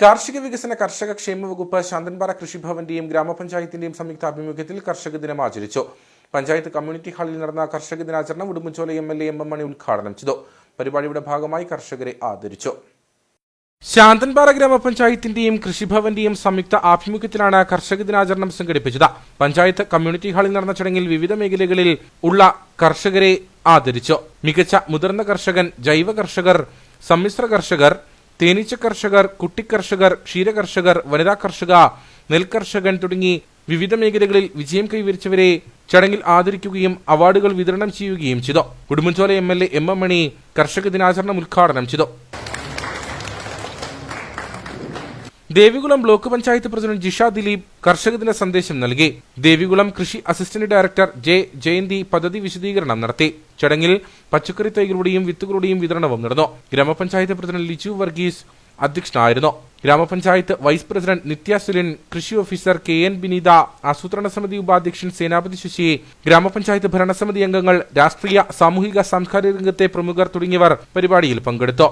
കാർഷിക വികസന കർഷക ക്ഷേമ വകുപ്പ് ശാന്തൻപാറ കൃഷിഭവന്റെയും ഗ്രാമപഞ്ചായത്തിന്റെയും സംയുക്ത ആഭിമുഖ്യത്തിൽ കർഷക ദിനം ആചരിച്ചു. പഞ്ചായത്ത് കമ്മ്യൂണിറ്റി ഹാളിൽ നടന്ന കർഷക ദിനാചരണം Udumbanchola M L A M M Mani ഉദ്ഘാടനം ചെയ്തു. പരിപാടിയുടെ ഭാഗമായി കർഷകരെ ആദരിച്ചു. ശാന്തൻപാറ ഗ്രാമപഞ്ചായത്തിന്റെയും കൃഷിഭവന്റെയും സംയുക്ത ആഭിമുഖ്യത്തിലാണ് കർഷക ദിനാചരണം സംഘടിപ്പിച്ചത്. പഞ്ചായത്ത് കമ്മ്യൂണിറ്റി ഹാളിൽ നടന്ന ചടങ്ങിൽ വിവിധ മേഖലകളിൽ ഉള്ള കർഷകരെ ആദരിച്ചു. മികച്ച മുതിർന്ന കർഷകൻ ജൈവ കർഷകർ സമ്മിശ്ര കർഷകർ തേനീച്ച കർഷകർ കുട്ടിക്കർഷകർ ക്ഷീരകർഷകർ വനിതാ കർഷക നെൽകർഷകൻ തുടങ്ങി വിവിധ മേഖലകളിൽ വിജയം കൈവരിച്ചവരെ ചടങ്ങിൽ ആദരിക്കുകയും അവാർഡുകൾ വിതരണം ചെയ്യുകയും ചെയ്തു. Udumbanchola M L A M M Mani കർഷക ദിനാചരണം ഉദ്ഘാടനം ചെയ്തു. ദേവികുളം ബ്ലോക്ക് പഞ്ചായത്ത് പ്രസിഡന്റ് ജിഷ ദിലീപ് കർഷക ദിന സന്ദേശം നൽകി. ദേവികുളം കൃഷി അസിസ്റ്റന്റ് ഡയറക്ടർ ജെ ജയന്തി പദ്ധതി വിശദീകരണം നടത്തി. ചടങ്ങിൽ പച്ചക്കറി തൈകളുടെയും വിത്തുകളുടെയും വിതരണവും നടന്നു. ഗ്രാമപഞ്ചായത്ത് പ്രസിഡന്റ് ലിജു വർഗീസ് അധ്യക്ഷനായിരുന്നു. ഗ്രാമപഞ്ചായത്ത് വൈസ് പ്രസിഡന്റ് നിത്യ സുലിൻ കൃഷി ഓഫീസർ കെ എൻ ബിനീത ആസൂത്രണ സമിതി ഉപാധ്യക്ഷൻ സേനാപതി ശശി ഗ്രാമപഞ്ചായത്ത് ഭരണസമിതി അംഗങ്ങൾ രാഷ്ട്രീയ സാമൂഹിക സാംസ്കാരിക രംഗത്തെ പ്രമുഖർ തുടങ്ങിയവർ പരിപാടിയിൽ പങ്കെടുത്തു.